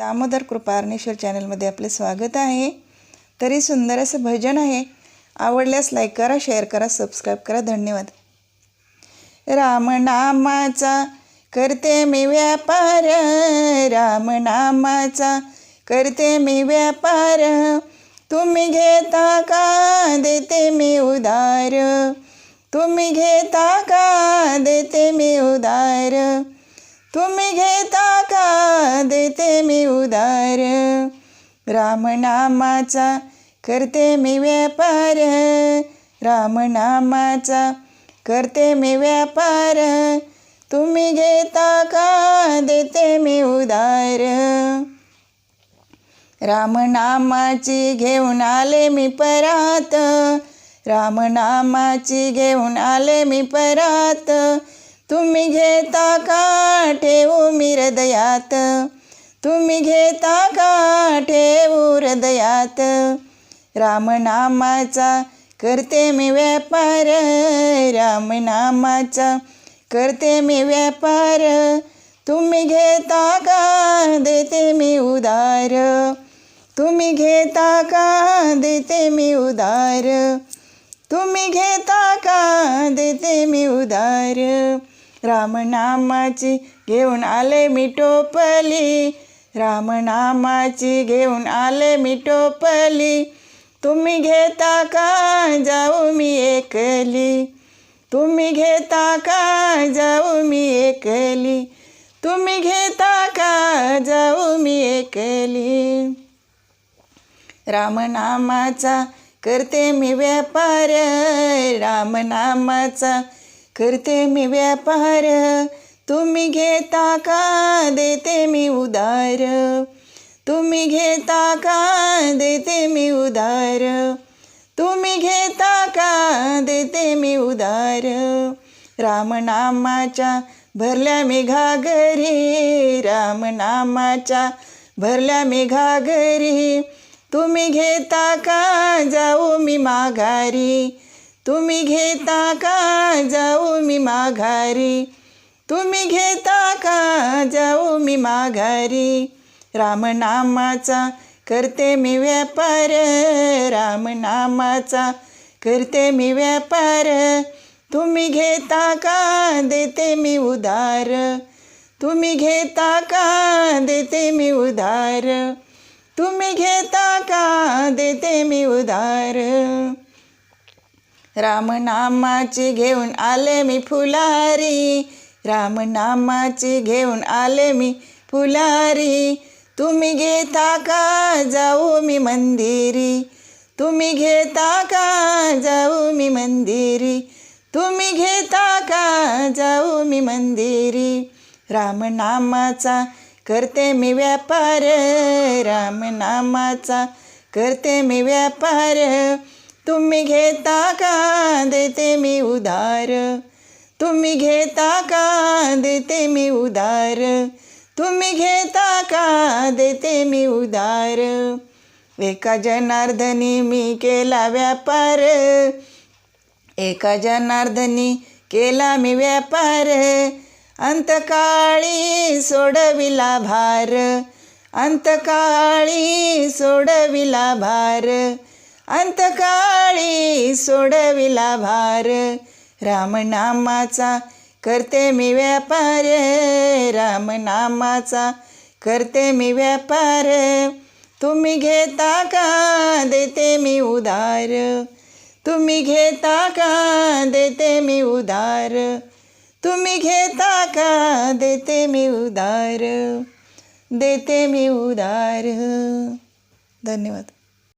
दामोदर कृपारणेश्वर चॅनलमध्ये आपले स्वागत आहे. तरी सुंदर असं भजन आहे. आवडल्यास लाईक करा शेअर करा सबस्क्राईब करा. धन्यवाद. रामनामाचा करते मी व्यापार. रामनामाचा करते मी व्यापार. तुम्ही घेता का? देते मी उदार तुम्ही घेता का? देते मी उदार तुम्ही घेता का? देते मी उदार रामनामाचा करते मी व्यापार. रामनामाचा करते मी व्यापार. तुम्ही घेता का? देते मी उदार रामनामाची घेऊन आले मी परात. रामनामाची घेऊन आले मी परात. तुम्ही घेता का? हृदयात. तुम्ही घेता का ठेवू हृदयात रामनामाचा करते मी व्यापार. रामनामाचा करते मी व्यापार. तुम्ही घेता का? देते मी उदार तुम्ही घेता का? देते मी उदार तुम्ही घेता का? देते मी उदार रामनामाची घेऊन आले मी टोपली. रामनामाची घेऊन आले मी टोपली. तुम्ही घेता का? जाऊ मी एकली. तुम्ही घेता का? जाऊ मी एकली. तुम्ही घेता का? जाऊ मी एकली. रामनामाचा करते मी व्यापार. रामनामाचा करते मी व्यापार. तुम्ही घेता का? देते मी उदार तुम्ही घेता का? देते मी उदार तुम्ही घेता का? देते मी उदार रामनामाच्या भरल्या मी घागरी. रामनामाच्या भरल्या मी घागरी. तुम्ही घेता का? जाऊ मी माघारी. तुम्ही घेता का? जाऊ मी माघारी. तुम्ही घेता का? जाऊ मी माघारी. रामनामाचा करते मी व्यापार. रामनामाचा करते मी व्यापार. तुम्ही घेता का? देते मी उधार. तुम्ही घेता का? देते मी उधार. तुम्ही घेता का? देते मी उधार. रामनामाची घेऊन आले मी फुलारी. रामनामाची घेऊन आले मी फुलारी. तुम्ही घेता का? जाऊ मी मंदिरी. तुम्ही घेता का? जाऊ मी मंदिरी. तुम्ही घेता का? जाऊ मी मंदिरी. रामनामाचा करते मी व्यापार. रामनामाचा करते मी व्यापार. तुम्ही घेता का देते मी उधार? तुम्ही घेता का देते मी उदार तुम्ही घेता का देते मी उदार एका जनार्दनी मी केला व्यापार. एका जनार्दनी केला मी व्यापार. अंतकाळी सोडविला भार. अंतकाळी सोडविला भार. अंतकाळी सोडविला भार. रामनामाचा करते मी व्यापार. रामनामाचा करते मी व्यापार. तुम्ही घेता का? देते मी उदार तुम्ही घेता का? देते मी उधार. तुम्ही घेता का? देते मी उधार. देते मी उदार धन्यवाद.